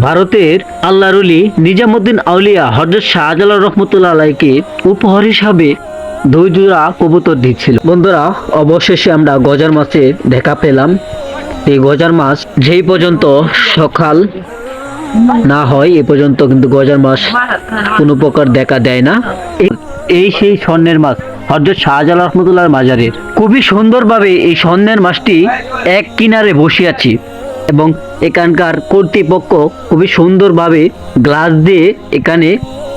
ভারতের আল্লাহরুলি নিজামুদ্দিন আউলিয়া হজরত শাহজালাল রহমতুল্লা আলাইকে উপহার হিসাবে দুই কবুতর দিচ্ছিল। বন্ধুরা, অবশেষে আমরা গজার মাছে দেখা পেলাম। এই গজার মাছ যেই পর্যন্ত সকাল না হয়, এ পর্যন্ত কিন্তু গজার মাছ কোনো প্রকার দেখা দেয় না। এই- সেই স্বর্ণের মাছ হজরত শাহজালাল রহমতুল্লাহ মাজারের। খুবই সুন্দরভাবে এই স্বর্ণের মাছটি এক কিনারে বসে এবং এখানকার কর্তৃপক্ষ খুবই সুন্দরভাবে গ্লাস দিয়ে এখানে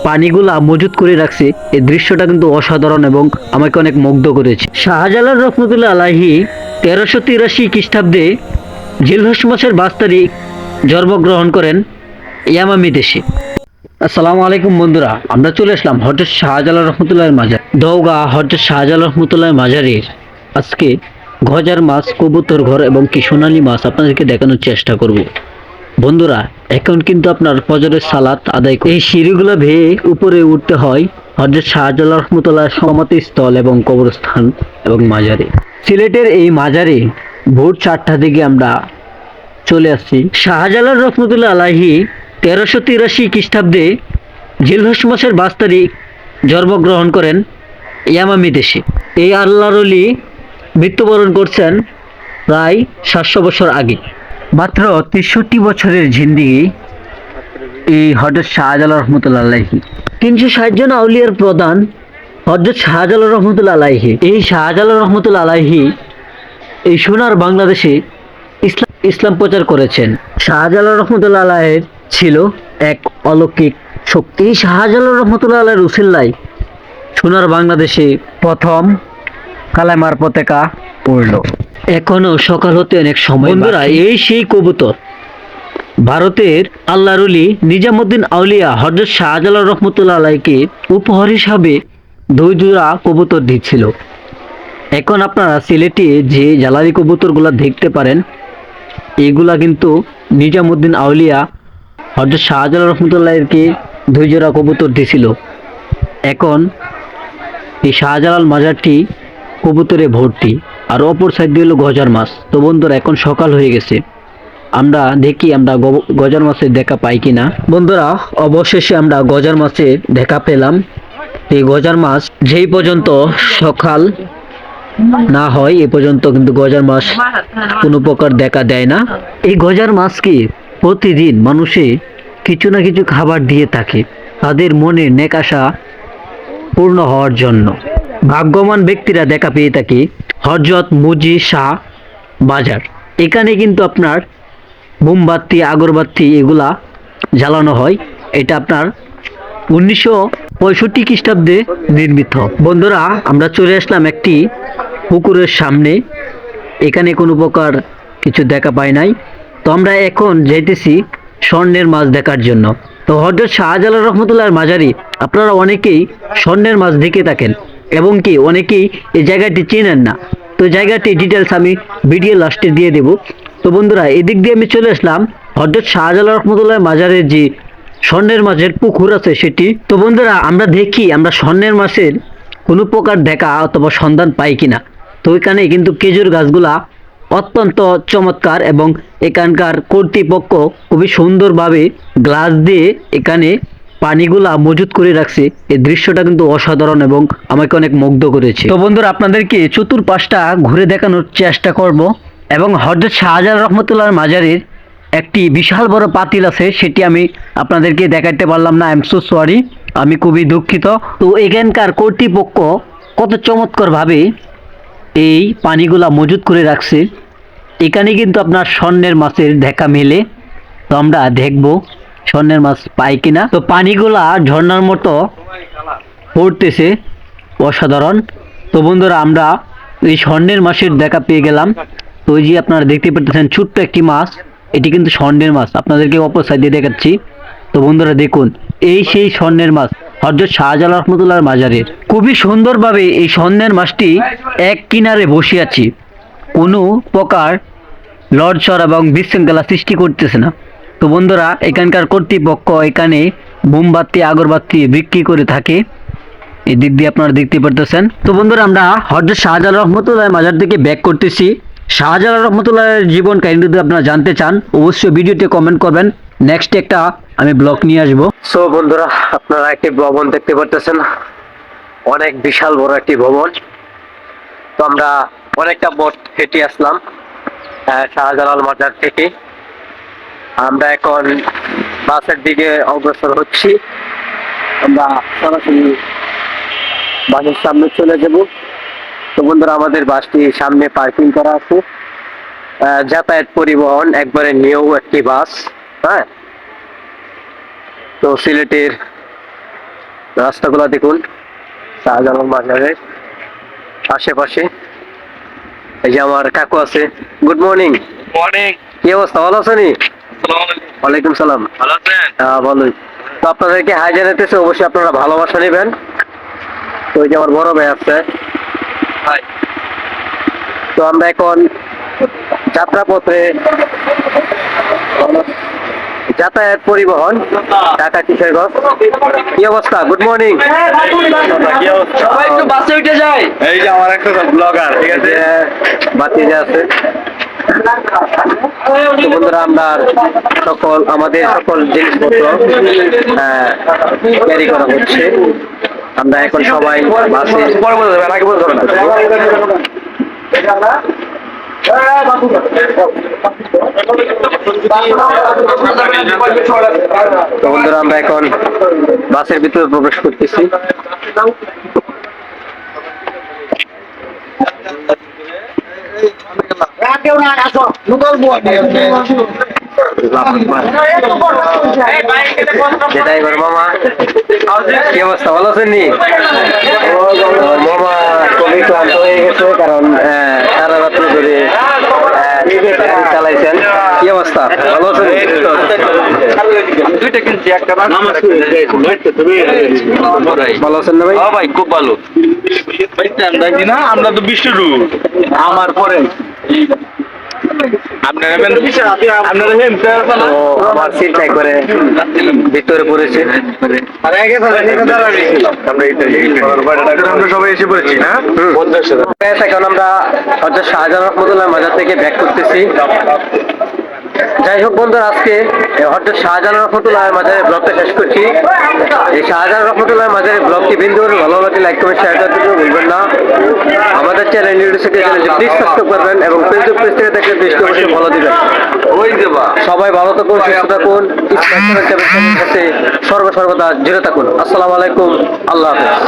পানিগুলা মজুত করে রাখছে। এই দৃশ্যটা কিন্তু অসাধারণ এবং আমাকে অনেক মুগ্ধ করেছে। শাহজালাল রহমতুল্লাহ আলাহি তেরোশো তিরাশি খ্রিস্টাব্দে জিলহস মাসের তারিখ জন্মগ্রহণ করেন ইয়ামামি দেশে। আসসালামু আলাইকুম বন্ধুরা, আমরা চলে আসলাম হজরত শাহজালাল রহমতুল্লাহ মাজার দৌগা হজরত শাহজালাল রহমতুল্লাহ মাজারের আজকে গজার মাছ, কবুতর ঘর এবং কি সোনালী মাছ আপনাদেরকে দেখানোর চেষ্টা করব। বন্ধুরা, এখন কিন্তু আপনার ফজরের সালাত আদায় এই সিঁড়িগুলো ভেয়ে উপরে উঠতে হয় হজরত শাহজালাল রহমতুল্লাহ সমাধি স্থল এবং কবরস্থান এবং মাজারে। সিলেটের এই মাজারে ভোর চারটা দিকে আমরা চলে আসছি। শাহজালাল রহমতুল্লাহ আলাহি তেরোশো তিরাশি খ্রিস্টাব্দে জিলহস মাসের বাস তারিখ জন্মগ্রহণ করেন ইয়ামামি দেশে। এই আল্লাহর অলি মৃত্যুবরণ করছেন প্রায় সাতশো বছর আগে। মাত্র তেষট্টি বছরের জিন্দিগি এই হজরত শাহজালাল রহমতুল্লাহ আলাহি তিনশো ষাট জন আউলিয়ার প্রধান হজরত শাহজালাল রহমতুল্লাহ আলাহি এই শাহজালাল রহমতুল্লাহ আলাহি এই সোনার বাংলাদেশে ইসলাম ইসলাম প্রচার করেছেন। শাহজালাল রহমতুল্লাহ আলাহের ছিল এক অলৌকিক শক্তি। এই শাহজালাল রহমতুল্লাহ আলাহের উসিল্লাই সোনার বাংলাদেশে প্রথম কালামার পতাকা পড়ল। এখনও সকাল হতে অনেক সময় বন্ধুরা এই সেই কবুতর। ভারতের আল্লাহরুলি নিজামুদ্দিন আউলিয়া হজরত শাহজালাল রহমতুল্লাহ আলাইকে উপহার হিসাবে দুই জোড়া কবুতর দিচ্ছিল। এখন আপনারা সিলেটে যে জালালি কবুতরগুলো দেখতে পারেন এগুলা কিন্তু নিজামুদ্দিন আউলিয়া হজরত শাহজালাল রহমতুল্লাহকে দুই জোড়া কবুতর দিছিল। এখন এই শাহজালাল মাজারটি কবুতরে ভর্তি, আর অপর সাইড দিয়ে হলো গজার মাছ। তো বন্ধুরা, এখন সকাল হয়ে গেছে। আমরা দেখি আমরা গজার মাছের দেখা পাই কি না বন্ধুরা, অবশেষে আমরা গজার মাছের দেখা পেলাম। এই গজার মাছ যেই পর্যন্ত সকাল না হয়, এ পর্যন্ত কিন্তু গজার মাছ কোনো প্রকার দেখা দেয় না। এই গজার মাছকে প্রতিদিন মানুষে কিছু না কিছু খাবার দিয়ে থাকে। তাদের মনের নেকাশা পূর্ণ হওয়ার জন্য। ভাগ্যবান ব্যক্তিরা দেখা পেয়ে থাকে হজরত মুজি শাহ বাজার। এখানে কিন্তু আপনার মোমবাতি, আগরবাতি এগুলা জ্বালানো হয়। এটা আপনার উনিশশো পঁয়ষট্টি খ্রিস্টাব্দে নির্মিত। বন্ধুরা, আমরা চলে আসলাম একটি পুকুরের সামনে। এখানে কোনো প্রকার কিছু দেখা পাই নাই। তো আমরা এখন যেতেছি স্বর্ণের মাছ দেখার জন্য। তো হজরত শাহজালাল রহমতুল্লাহ মাজারি, আপনারা অনেকেই স্বর্ণের মাছ দেখে থাকেন। এবং কি অনেকেই এই জায়গাটি চেনেন না। তো জায়গাটি ডিটেলস আমি ভিডিও লাস্টে দিয়ে দেব। তো বন্ধুরা, এদিক দিয়ে আমি চলে আসলাম হজরত শাহজালাল রহমতুল্লাহ মাজারের যে স্বর্ণের মাছের পুকুর আছে সেটি। তো বন্ধুরা, আমরা দেখি আমরা স্বর্ণের মাছের কোনো প্রকার দেখা অথবা সন্ধান পাই কিনা। তো এখানে কিন্তু খেজুর গাছগুলা অত্যন্ত চমৎকার এবং এখানকার কর্তৃপক্ষ খুবই সুন্দরভাবে গ্লাস দিয়ে এখানে পানিগুলা মজুত করে রাখছে, এই দৃশ্যটা কিন্তু অসাধারণ এবং আমাকে অনেক মুগ্ধ করেছে। তো বন্ধুরা, আপনাদেরকে চতুর্পাশটা ঘুরে দেখানোর চেষ্টা করব এবং হজরত শাহজালাল রহমতুল্লাহ মাজারের একটি বিশাল বড় পাতিল আছে, সেটি আমি আপনাদেরকে দেখাতে পারলাম না আই এম সো সরি আমি খুবই দুঃখিত। তো এখানকার কর্তৃপক্ষ কত চমৎকারভাবে এই পানিগুলা মজুত করে রাখছে, এখানে কিন্তু আপনার স্বর্ণের মাছের দেখা মেলে। তো আমরা দেখব স্বর্ণের মাছ পাই কিনা? তো পানিগুলা ঝর্ণার মতো পড়তেছে, অসাধারণ। তো বন্ধুরা, আমরা এই স্বর্ণের মাছের দেখা পেয়ে গেলাম। তো ওই যে আপনারা দেখতে পেতেছেন ছোট্ট একটি মাছ। এটি কিন্তু স্বর্ণের মাছ। আপনাদেরকে অপর দিয়ে দেখাচ্ছি। তো বন্ধুরা, দেখুন, এই সেই স্বর্ণের মাছ, হজরত শাহজালাল রহমতুল্লাহ মাজারের। খুবই সুন্দরভাবে এই স্বর্ণের মাছটি এক কিনারে বসে আছি। কোনো প্রকার লড়চড় এবং বিশৃঙ্খলা সৃষ্টি করতেছে না। তো বন্ধুরা, এখানকার কর্তৃপক্ষ এখানে মোমবাতি, আগরবাতি বিক্রি করে থাকে। এই দিক দিয়ে আপনারা দেখতে পারতেছেন। তো বন্ধুরা, আমরা হজরত শাহজালাল রহমতুল্লাহ মাজার থেকে ব্যাক করতেছি। শাহজালাল রহমতুল্লাহের জীবন কাহিনী যদি আপনারা জানতে চান, অবশ্যই ভিডিওতে কমেন্ট করবেন। নেক্সট একটা আমি ব্লগ নিয়ে আসব। সো বন্ধুরা, আপনারা একটি ভবন দেখতে পারতেছেন। অনেক বিশাল বড় একটি ভবন। তো আমরা অনেকটা পথ হেঁটে আসলাম শাহজালাল মাজার থেকে। আমরা এখন বাসের দিকে অগ্রসর হচ্ছি। আমরা সরাসরি বাসের সামনে চলে যাব। তো বন্ধুরা আমাদের বাসটি সামনে পার্কিং করা আছে। যাতায়াত পরিবহন একবারে নিউ একটি বাস হ্যাঁ? তো সিলেটের রাস্তাগুলো দেখুন শাহজালাল বাজারের আশেপাশে। এই যে আমার কাকু আছে। গুড মর্নিং মর্নিং কি অবস্থা? ভালো আছেনি ওয়ালাইকুম সালাম। ভালো আছেন? হ্যাঁ ভালোই। তো আপনাদেরকে হাই জানাতেছে অবশ্যই আপনারা ভালোবাসা নেবেন। তো ওই যে আমার বড় ভাই আছে। হাই তো আমরা এখন যাত্রাপথে যাতায়াত পরিবহন ঢাকা কিশোরগঞ্জ। কি অবস্থা? গুড মর্নিং সবাই একটু বাসে উঠে যায়। এই যে আমার একটা ব্লগার ঠিক আছে? বাতি যে আছে। বন্ধুরা, আমরা সকল, আমাদের সকল জিনিসপত্র ক্যারি করা হচ্ছে। আমরা এখন সবাই বাসে বন্ধুরা, আমরা এখন বাসের ভিতরে প্রবেশ করতেছি। যেটাই করে মামা। কি অবস্থা ভালো আছেন নি? মামা খুবই ক্লান্ত হয়ে গেছে কারণ সারা রাত্র ধরে চালাইছেন। কি অবস্থা? ভালো আছেন দুইটা কিনছি একটা ভালো আছেন না ভাই? হ্যাঁ ভাই খুব ভালো। আমরা তো বিষ্ণু আমার পরে। আপনারা আপনারা আমার সিট একবারে ভিতরে পড়েছে। আমরা সবাই এসে পড়েছি হ্যাঁ এখন আমরা হজরত শাহজাহান রহমতুল্লাহ মাজার থেকে ব্যাক করতেছি। যাই হোক বন্ধুরা আজকে হজরত শাহজাহান রহমতুল্লাহ মাজারের ব্লগটা শেষ করছি। এই শাহজাহান রহমতুল্লাহ মাজারের ব্লগটি বিন্দু ভালো লাগলে লাইক কমেন্ট শেয়ার করতে ভুলবেন না। আমাদের চ্যানেল প্লিজ সাবস্ক্রাইব করবেন এবং ফেসবুক পেজ থেকে দেখলে পেজটি অবশ্যই ফলো দিবেন। ওই দেবা সবাই ভালো থাকুন সুস্থ থাকুন ইসলাম সাথে সর্বসর্বদা জিরো থাকুন। আসসালামু আলাইকুম আল্লাহ হাফেজ।